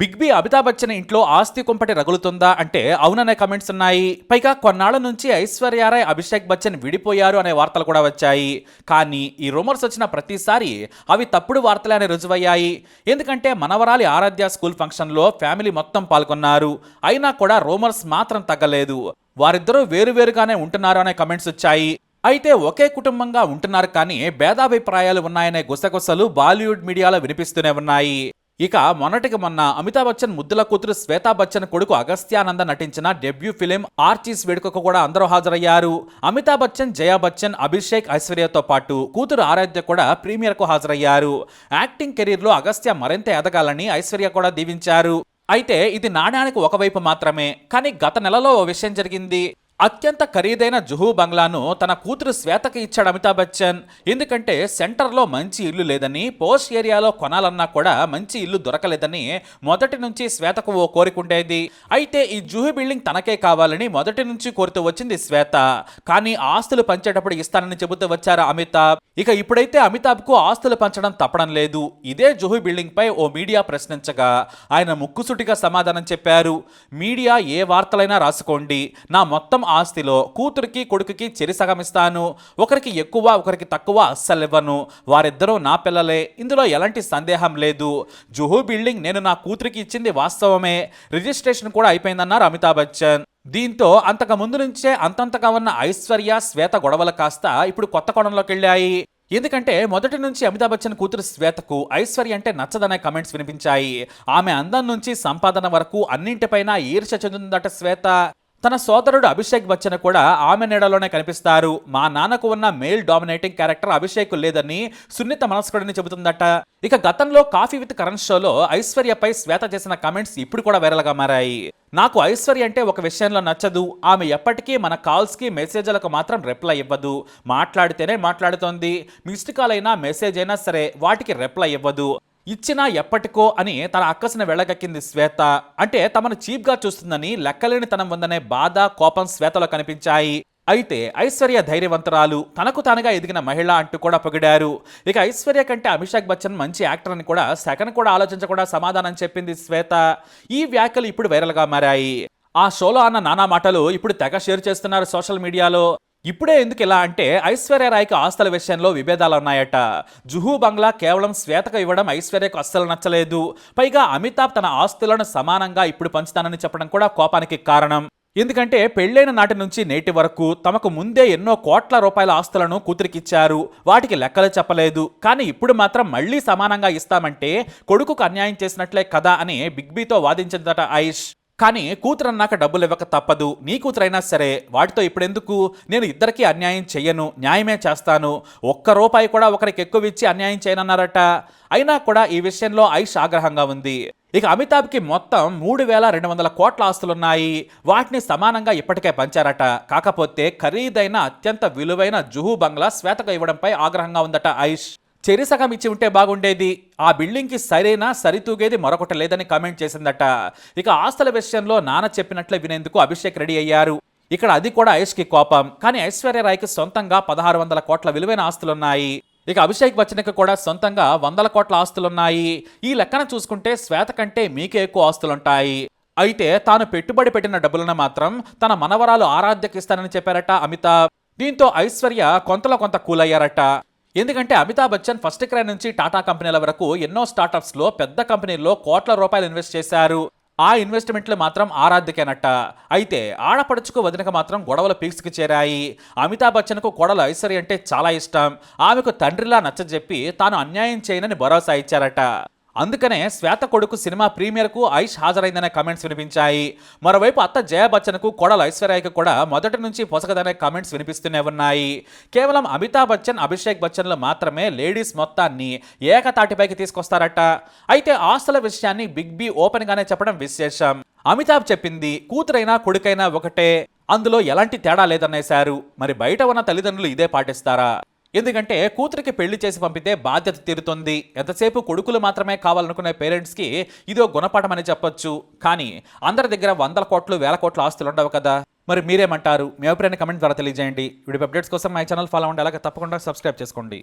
Big B Amitabh Bachchan ఇంట్లో ఆస్తి కుంపటి రగులుతుందా అంటే అవుననే కమెంట్స్ ఉన్నాయి. పైగా కొన్నాళ్ళ నుంచి ఐశ్వర్యారాయ్ అభిషేక్ బచ్చన్ విడిపోయారు అనే వార్తలు కూడా వచ్చాయి. కానీ ఈ రూమర్స్ వచ్చిన ప్రతిసారి అవి తప్పుడు వార్తలే అని రుజువయ్యాయి. ఎందుకంటే మనవరాలి ఆరాధ్య స్కూల్ ఫంక్షన్లో ఫ్యామిలీ మొత్తం పాల్గొన్నారు. అయినా కూడా రూమర్స్ మాత్రం తగ్గలేదు. వారిద్దరూ వేరువేరుగానే ఉంటున్నారు అనే కమెంట్స్ వచ్చాయి. అయితే ఒకే కుటుంబంగా ఉంటున్నారు కానీ భేదాభిప్రాయాలు ఉన్నాయనే గుసగుసలు బాలీవుడ్ మీడియాలో వినిపిస్తూనే ఉన్నాయి. ఇక మొన్నటికి మొన్న అమితాబ్ బచ్చన్ ముద్దుల కూతురు శ్వేతా బచ్చన్ కొడుకు అగస్త్యానంద నటించిన డెబ్యూ ఫిలిం ఆర్చీస్ వేడుకకు కూడా అందరూ హాజరయ్యారు. అమితాబ్ బచ్చన్ జయా బచ్చన్ అభిషేక్ ఐశ్వర్యతో పాటు కూతురు ఆరాధ్య కూడా ప్రీమియర్కు హాజరయ్యారు. యాక్టింగ్ కెరీర్లో అగస్త్య మరింత ఎదగాలని ఐశ్వర్య కూడా దీవించారు. అయితే ఇది నాణ్యానికి ఒకవైపు మాత్రమే కానీ గత నెలలో ఓ విషయం జరిగింది. అత్యంత ఖరీదైన జుహూ బంగ్లాను తన కూతురు శ్వేతకి ఇచ్చాడు అమితాబ్ బచ్చన్. ఎందుకంటే సెంటర్లో మంచి ఇల్లు లేదని పోస్ట్ ఏరియాలో కొనాలన్నా కూడా మంచి ఇల్లు దొరకలేదని మొదటి నుంచి శ్వేతకు ఓ కోరిక ఉండేది. అయితే ఈ జుహూ బిల్డింగ్ తనకే కావాలని మొదటి నుంచి కోరుతూ వచ్చింది శ్వేత. కానీ ఆస్తులు పంచేటప్పుడు ఇస్తానని చెబుతూ వచ్చారు అమితాబ్? ఇక ఇప్పుడైతే అమితాబ్కు ఆస్తులు పంచడం తప్పడం లేదు. ఇదే జుహూ బిల్డింగ్ పై ఓ మీడియా ప్రశ్నించగా ఆయన ముక్కుసుటిగా సమాధానం చెప్పారు. మీడియా ఏ వార్తలైనా రాసుకోండి. నా మొత్తం ఆస్తిలో కూతురికి కొడుకుకి చెరి సగమిస్తాను ఒకరికి ఎక్కువ ఒకరికి తక్కువ అస్సలు ఇవ్వను వారిద్దరూ నా పిల్లలే. ఇందులో ఎలాంటి సందేహం లేదు. జుహూ బిల్డింగ్ నేను నా కూతురికి ఇచ్చింది వాస్తవమే. రిజిస్ట్రేషన్ కూడా అయిపోయిందన్నారు అమితాబ్ బచ్చన్. దీంతో అంతకు ముందు నుంచే అంతంతగా ఉన్న ఐశ్వర్య శ్వేత గొడవలు కాస్త ఇప్పుడు కొత్త కోణంలోకి వెళ్ళాయి. ఎందుకంటే మొదటి నుంచి అమితాబ్ బచ్చన్ కూతురు శ్వేతకు ఐశ్వర్య అంటే నచ్చదనే కమెంట్స్ వినిపించాయి. ఆమె అందం నుంచి సంపాదన వరకు అన్నింటిపైన ఈర్ష చెందుతుందట శ్వేత. తన సోదరుడు అభిషేక్ బచ్చన్ కూడా ఆమె నీడలోనే కనిపిస్తారు. మా నాన్నకు ఉన్న మేల్ డామినేటింగ్ క్యారెక్టర్ అభిషేక్ లేదని సున్నిత మనస్కుడిని చెబుతుందట. ఇక గతంలో కాఫీ విత్ కరణ్ షోలో ఐశ్వర్యపై శ్వేత చేసిన కమెంట్స్ ఇప్పుడు కూడా వైరల్గా మారాయి. నాకు ఐశ్వర్య అంటే ఒక విషయంలో నచ్చదు. ఆమె ఎప్పటికీ మన కాల్స్కి మెసేజ్లకు మాత్రం రిప్లై ఇవ్వదు. మాట్లాడితేనే మాట్లాడుతోంది. మిస్డ్ కాల్ అయినా మెసేజ్ అయినా సరే వాటికి రిప్లై ఇవ్వదు. ఇచ్చినా ఎప్పటికో అని తన అక్కసిన వెళ్ళగక్కింది శ్వేత. అంటే తమను చీప్గా చూస్తుందని లెక్కలేని తనం ఉందనే బాధ కోపం శ్వేతలో కనిపించాయి. అయితే ఐశ్వర్య ధైర్యవంతురాలు తనకు తానుగా ఎదిగిన మహిళ అంటూ కూడా పొగిడారు. ఇక ఐశ్వర్య కంటే అభిషేక్ బచ్చన్ మంచి యాక్టర్ అని కూడా సెకండ్ కూడా ఆలోచించకుండా సమాధానం చెప్పింది శ్వేత. ఈ వ్యాఖ్యలు ఇప్పుడు వైరల్గా మారాయి. ఆ షోలో అన్న నానా మాటలు ఇప్పుడు తెగ షేర్ చేస్తున్నారు సోషల్ మీడియాలో. ఇప్పుడే ఎందుకు ఇలా అంటే ఐశ్వర్యరాయ్కి ఆస్తుల విషయంలో విభేదాలు ఉన్నాయట. జుహూ బంగ్లా కేవలం శ్వేతకు ఇవ్వడం ఐశ్వర్యకు అస్సలు నచ్చలేదు. పైగా అమితాబ్ తన ఆస్తులను సమానంగా ఇప్పుడు పంచుతానని చెప్పడం కూడా కోపానికి కారణం. ఎందుకంటే పెళ్ళైన నాటి నుంచి నేటి వరకు తమకు ముందే ఎన్నో కోట్ల రూపాయల ఆస్తులను కూతురికిచ్చారు. వాటికి లెక్కలు చెప్పలేదు. కానీ ఇప్పుడు మాత్రం మళ్ళీ సమానంగా ఇస్తామంటే కొడుకుకు అన్యాయం చేసినట్లే కదా అని బిగ్ బీతో వాదించిందట ఐష్ కానీ కూతురు అన్నాక డబ్బులు ఇవ్వక తప్పదు. నీ కూతురైనా సరే వాటితో ఇప్పుడెందుకు? నేను ఇద్దరికీ అన్యాయం చెయ్యను న్యాయమే చేస్తాను. ఒక్క రూపాయి కూడా ఒకరికి ఎక్కువ ఇచ్చి అన్యాయం చేయనన్నారట. అయినా కూడా ఈ విషయంలో ఐష్ ఆగ్రహంగా ఉంది. ఇక అమితాబ్కి మొత్తం మూడు వేల రెండు వందల కోట్ల ఆస్తులున్నాయి. వాటిని సమానంగా ఇప్పటికే పంచారట. కాకపోతే ఖరీదైన అత్యంత విలువైన జుహూ బంగ్లా శ్వేతకు ఇవ్వడంపై ఆగ్రహంగా ఉందట ఐష్ చెరి సగం ఇచ్చి ఉంటే బాగుండేది. ఆ బిల్డింగ్కి సరైన సరితూగేది మరొకటి లేదని కామెంట్ చేసిందట. ఇక ఆస్తుల విషయంలో నాన్న చెప్పినట్లే వినేందుకు అభిషేక్ రెడీ అయ్యారు. ఇక్కడ అది కూడా ఐష్కి కోపం. కానీ ఐశ్వర్య రాయ్కి సొంతంగా పదహారు వందల కోట్ల విలువైన ఆస్తులున్నాయి. ఇక అభిషేక్ బచ్చన్కి కూడా సొంతంగా వందల కోట్ల ఆస్తులున్నాయి. ఈ లెక్కన చూసుకుంటే శ్వేత కంటే మీకే ఎక్కువ ఆస్తులుంటాయి. అయితే తాను పెట్టుబడి పెట్టిన డబ్బులను మాత్రం తన మనవరాలు ఆరాధ్యకిస్తానని చెప్పారట అమితాబ్. దీంతో ఐశ్వర్య కొంతలో కొంత కూలయ్యారట. ఎందుకంటే అమితాబ్ బచ్చన్ ఫస్ట్ క్రై నుంచి టాటా కంపెనీల వరకు ఎన్నో స్టార్టప్స్లో పెద్ద కంపెనీల్లో కోట్ల రూపాయలు ఇన్వెస్ట్ చేశారు. ఆ ఇన్వెస్ట్మెంట్లు మాత్రం ఆరాధ్యకేనట అయితే ఆడపడుచుకు వదినక మాత్రం గొడవలు పీక్స్కి చేరాయి. అమితాబ్ బచ్చన్కు కోడలు ఐశ్వర్య అంటే చాలా ఇష్టం. ఆమెకు తండ్రిలా నచ్చజెప్పి తాను అన్యాయం చేయనని భరోసా ఇచ్చారట. అందుకనే శ్వేత కొడుకు సినిమా ప్రీమియర్కు ఐష్ హాజరైందనే కామెంట్స్ వినిపించాయి. మరోవైపు అత్త జయ బచ్చన్కు కొడల ఐశ్వర్యకి కూడా మొదటి నుంచి పొసగదనే కమెంట్స్ వినిపిస్తూనే ఉన్నాయి. కేవలం అమితాబ్ బచ్చన్ అభిషేక్ బచ్చన్లు మాత్రమే లేడీస్ మొత్తాన్ని ఏకతాటిపైకి తీసుకొస్తారట. అయితే ఆస్తుల విషయాన్ని బిగ్ బి ఓపెన్గానే చెప్పడం విశేషం. అమితాబ్ చెప్పింది కూతురైనా కొడుకైనా ఒకటే. అందులో ఎలాంటి తేడా లేదనేశారు. మరి బయట ఉన్న తల్లిదండ్రులు ఇదే పాటిస్తారా? ఎందుకంటే కూతురికి పెళ్ళి చేసి పంపితే బాధ్యత తీరుతుంది. ఎంతసేపు కొడుకులు మాత్రమే కావాలనుకునే పేరెంట్స్కి ఇదో గుణపాఠం అని చెప్పొచ్చు. కానీ అందరి దగ్గర వందల కోట్లు వేల కోట్ల ఆస్తులు ఉండవు కదా. మరి మీరేమంటారు? మీ అభిప్రాయాన్ని కమెంట్ ద్వారా తెలియజేయండి. వీడియో అప్డేట్స్ కోసం మై ఛానల్ ఫాలో అవ్వండి. అలాగే తప్పకుండా సబ్స్క్రైబ్ చేసుకోండి.